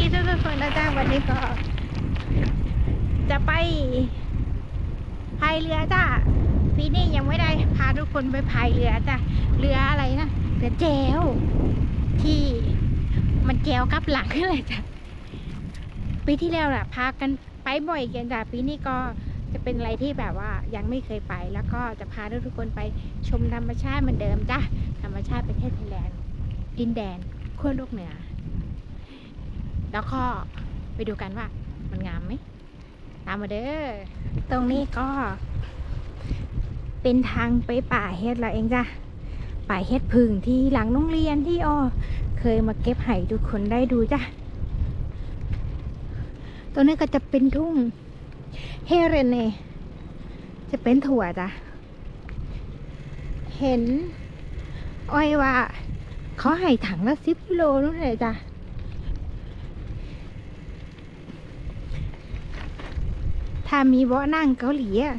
ดีทุกคนนะจ๊ะวันนี้ก็ จะไปพายเรือจ้าปีนี้ยังไม่ได้พาทุกคนไปพายเรือจ้ะเรืออะไรนะเรือแจวที่มันแจวกับหลังเลยจ้ะปีที่แล้วน่ะพากันไปบ่อยกันจ้ะปีนี้ก็จะเป็นอะไรที่แบบว่ายังไม่เคยไป แล้วก็จะพาทุกคนไปชมธรรมชาติเหมือนเดิมจ้ะธรรมชาติประเทศไทยแลนด์ดินแดนขั้วโลกเหนือ แล้วก็ไปดูกันว่ามันงามไหมตามมาเด้อตรงนี้ก็ เป็นทางไปป่าเฮ็ดเราเองจ้ะป่าเฮ็ดพึ่งที่หลังโรงเรียนที่อ้อเคยมาเก็บไห้ทุกคนได้ดูจ้ะตรงนี้ก็จะเป็นทุ่งเฮเรเนจะเป็นถั่วจ้ะ เห็น อ้อยว่าเขาให้ถังละสิบกิโลนู่นเลยจ้ะ ถ้ามีเบาะนั่งเกาหลีอะ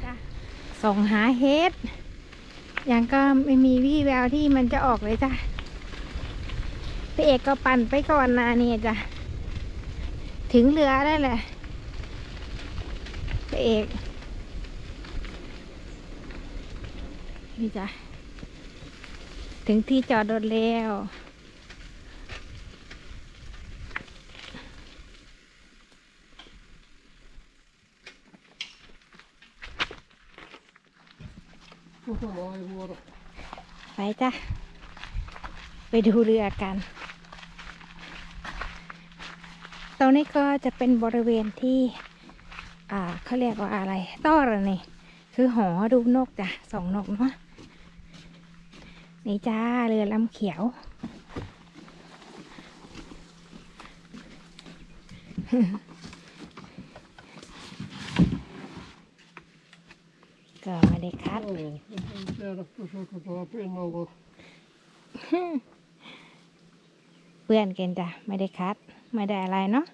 ส่องหาเฮดยังก็ไม่มีวี่แววที่มันจะออกเลยจ้ะพี่เอกก็ปั่นไปก่อนนะเนี่ยจ้ะ ถึงเรือได้แหละพี่เอก นี่จ้ะ ถึงที่จอดรถแล้ว ไปจ้ะ ไปดูเรือกัน ตรงนี้ก็จะเป็นบริเวณที่ อ่าเขาเรียกว่าอะไร ต้อระนี่ คือหอดูนกจ้ะสองนกเนาะ นี่จ้าเรือลำเขียวก็ไม่ได้คัด Joo, en tiedä pysyykö tuolla pinnalla. เปื่อนกันจ้ะไม่ได้คัด ไม่ได้อะไรเนาะ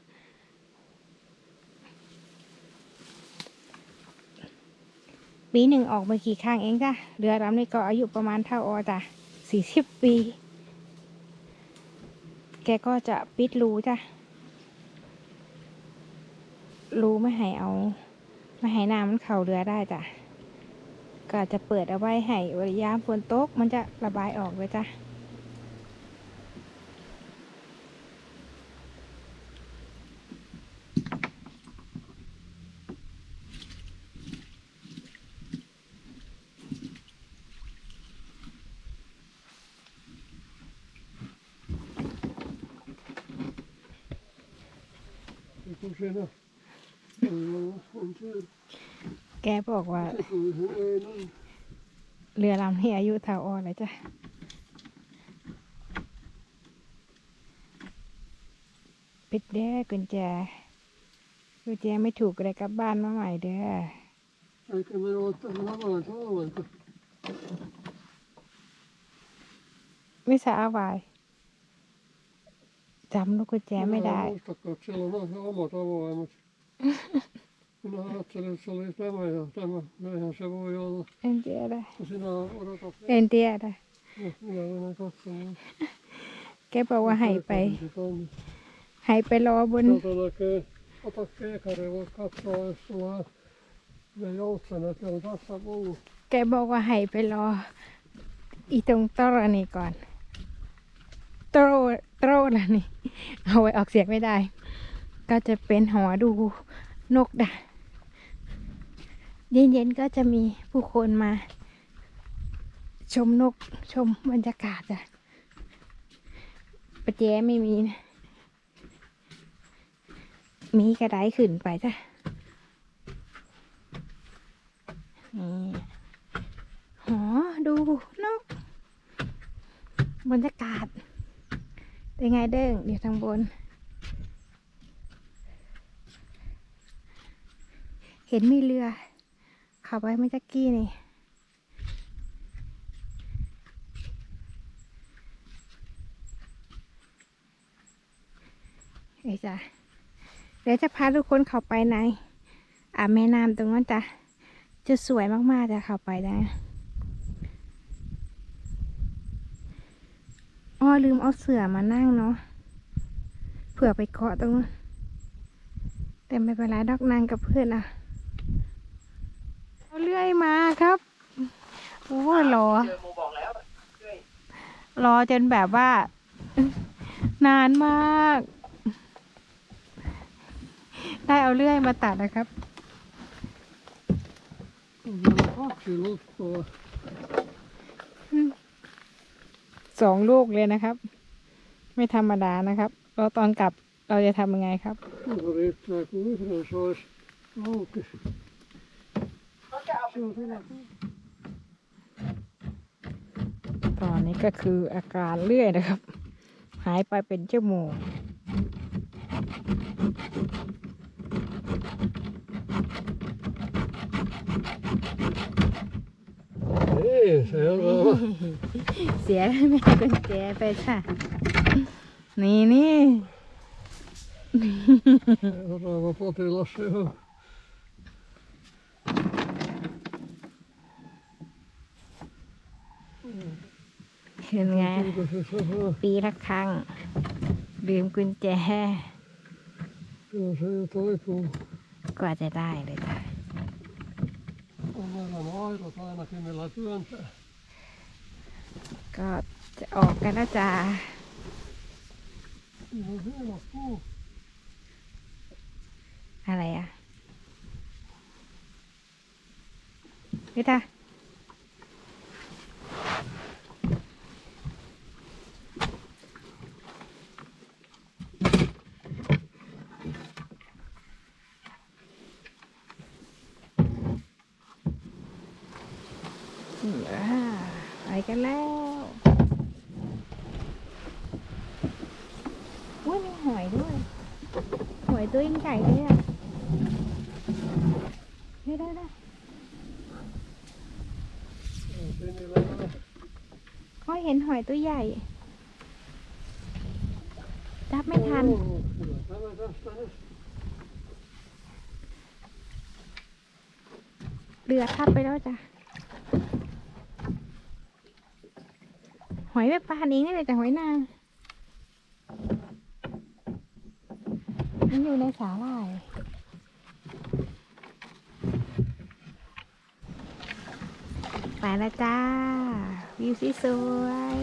ปีหนึ่งออกมากี่ครั้งเองจ้ะเรือลำนี้ก็อายุประมาณเท่าออจ้ะสี่สิบปี แกก็จะปิดรูจ้ะรูไม่ให้เอา ไม่ให้น้ำมันเข่าเรือได้จ้ะ ก็จะเปิดเอาไว้ให้วลายามฝนตก มันจะระบายออกเลยจ้ะ Ja kun siinä on, on se, แกบอกว่า se tuli se Einan เรือลำนี้อายุเท่าออเลยจ้ะปิดเด้อกุญแจกุญแจไม่ถูกเลยกลับบ้านมาใหม่เด้อ eikä me ole tähän avainsa ollenkaan. ไม่สาวายจำลูกกุญแจไม่ได้ Minä ajattelin, että se oli tämä ja tämä. No Eihän se voi olla. เอ็นเตียได้ Ja Sinä odotat. เอ็นเตียได้ Ja minä menen katsomaan. แกบอกว่าให้ไป Se tonne. ให้ไปรอบน Täältä näkee, ota keekari, voit katsoa, jos sulla on ne joutsenet, ne on tässä ollut. แกบอกว่าให้ไปรออีตรงตรนี่ก่อนโตรโตรนะนี่ เอาไว้ออกเสียงไม่ได้ ก็จะเป็นหอดูนกดะ เย็นๆก็จะมีผู้คนมา ชมนกชมบรรยากาศจ้ะประแจไม่มีนะมีกระไดขึ้นไปจ้ะนี่หอดูนก บรรยากาศ เป็นไงเด้งอยู่ทางบน เห็นมีเรือ ขับไว้เมื่อจักกี้นี่เอ้ยจ้ะเดี๋ยวจะพาทุกคนเข้าไปในอ่าแม่น้ำตรงนั้นจ้ะจะสวยมากๆจะเข้าไปได้อ้อลืมเอาเสื่อมานั่งเนาะเผื่อไปเกาะตรงนู้นแต่ไม่เป็นไรดอกนางกับเพื่อนอะ เลื่อยมาครับโอ้ยรอเจอโมบอกแล้วเรื่อยรอจนแบบว่า นานมาก ได้เอาเลื่อยมาตัดนะครับ สองลูกเลยนะครับ ไม่ธรรมดานะครับแล้วตอนกลับเราจะทำยังไงครับ ตอนนี้ก็คืออาการเลื่อยนะครับ หายไปเป็นชั่วโมง Niin, seuraava. เสียแม่กุญแจไปค่ะ นี่นี่ Seuraava potilas se on. เห็นไง ปีละครั้งลืมกุญแจ กว่าจะได้เลยจ้ะ ก็จะออกกันนะจ๊ะอะไรอะนี่จ้ะ ไปกันแล้วอุ้ยมีหอยด้วย หอยตัวยิ่งใหญ่เลยอะได้ได้ได้ On sinilevä. เขาเห็นหอยตัวใหญ่จับไม่ทัน เรือทับไปแล้วจ้ะ อยแบบปานเองนี่เลยแต่หอยนางมันอยู่ในสาหร่ายไปแล้วจ้า วิวสวย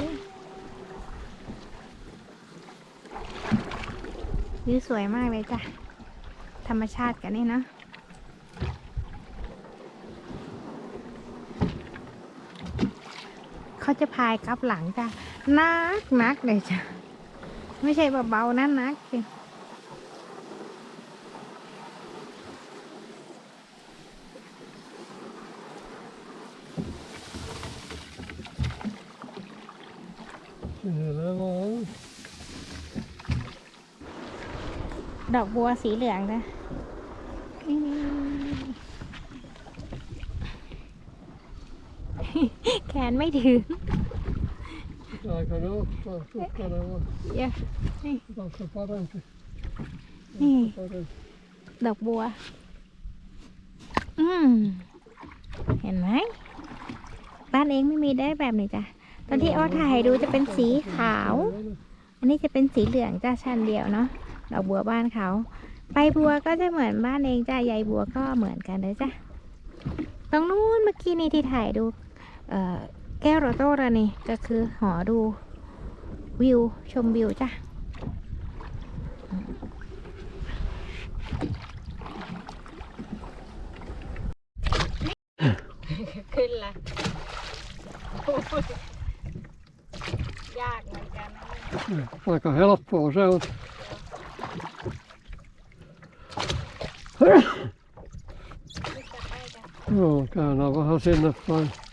วิวสวยมากเลยจ้ะ ธรรมชาติกันนี่เนาะ เขาจะพายกลับหลังจ้ะนักนักเลยจ้ะไม่ใช่เบาๆนะนักจริง Sinilevä on. ดอกบัวสีเหลืองจ้ะนี่แขนไม่ถึง Pitääkö ne ottaa tukkanen vai? เดี๋ยว Onko se parempi? นี่ Parempi. ดอกบัว อืม เห็นไหม บ้านเองไม่มีได้แบบนี้จ้ะ ตอนที่อ้อถ่ายให้ดูจะเป็นสีขาว อันนี้จะเป็นสีเหลืองจ้าชั้นเดียวเนาะ ดอกบัวบ้านเขา ใบบัวก็จะเหมือนบ้านเองจ้าใยบัวก็เหมือนกันเลยจ้ะ ตรงนู้นเมื่อกี้นี่ที่ถ่ายดู เอ่อ แก้วโรโต้ระนี่ก็คือหอดูวิวชมวิวจ้ะขึ้นละยากเหมือนกันนะ Aika helppoa se on. Joo, käännä vähän sinne päin.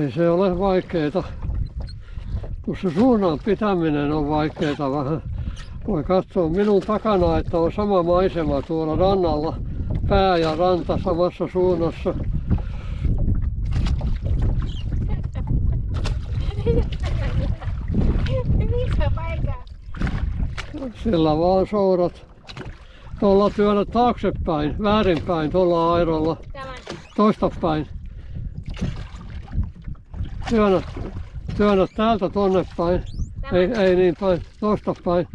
Ei se ole vaikeeta. Kun se suunnan pitäminen on vaikeeta vähän. Voi katsoa minun takana, että on sama maisema tuolla rannalla. Pää ja ranta samassa suunnassa. Sillä vaan soudat. Tuolla työnnät taaksepäin, väärinpäin tuolla airolla. Tämän. Toistapäin. Työnnä, työnnä täältä tonne päin. Ei, ei niin päin, tuosta päin.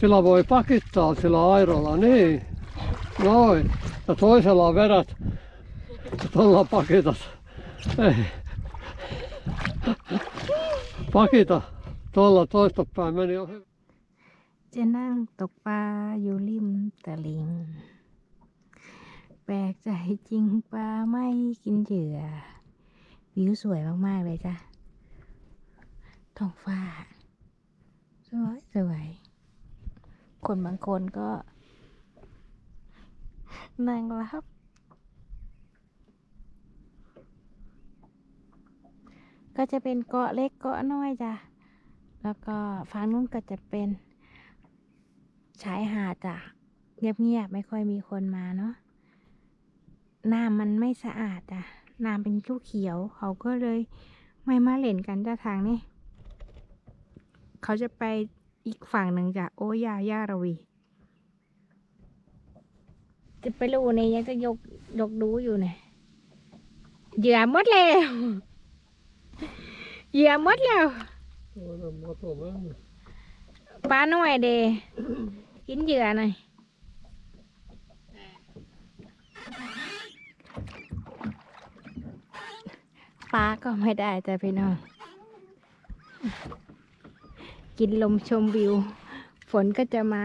Sillä voi pakittaa sillä airolla, niin. Noin. Ja toisella vedät. Tuolla pakitat. Ei. Pakita. Tuolla toista päin meni ohi. Chị đang tộc ba dù lim tà liền Bạc วิวสวยมาก ๆ เลยจ้ะท้องฟ้า สวยสวย คนบางคนก็นั่งรับ ก็จะเป็นเกาะเล็กเกาะน้อยจ้ะ แล้วก็ฝั่งนู้นก็จะเป็นชายหาดจ้ะ เงียบๆไม่ค่อยมีคนมาเนาะน้ำมันไม่สะอาดจ้ะ น้ำเป็นเขียวๆเขาก็เลยไม่มาเล่นกันจ้ะทางนี้เขาจะไปอีกฝั่งหนึ่งจ้ะโอยาย่าระวีจะไปรูเนี่ยยังจะยกยกดูอยู่เนี่ยเหยื่อหมดแล้วเหยื่อหมดแล้ว Toinen mato mennä. ปลาหน่อยเดกินเหยื่อหน่อยาก็ไม่ได้จ้ะพี่น้อง กินลมชมวิว ฝนก็จะมา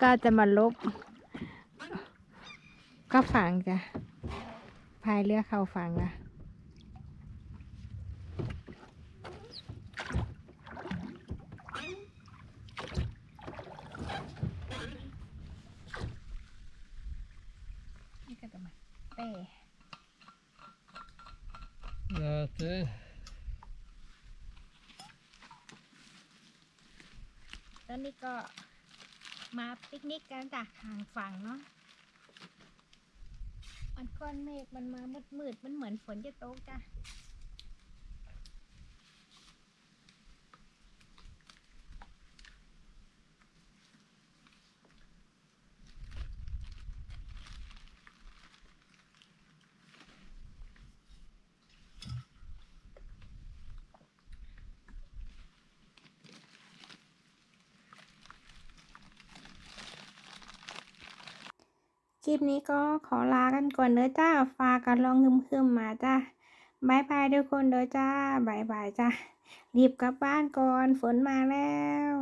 ก็จะมาลบ ก็ฝั่งจ้ะพายเรือเข้าฝั่งละ นี่ก็จะมาเป้ Jäätee. ตอนนี้ก็มาปิกนิกกันจากทางฝั่งเนาะมันก้อนเมฆมันมามืดมืดๆมันเหมือนฝนจะตกจ้ะ ลิปนี้ก็ขอลากันก่อนเด้อจ้าฝากกันลองคึมๆมาจ้าบายบายทุกคนเด้อจ้าบายบายจ้ารีบกลับบ้านก่อนฝนมาแล้ว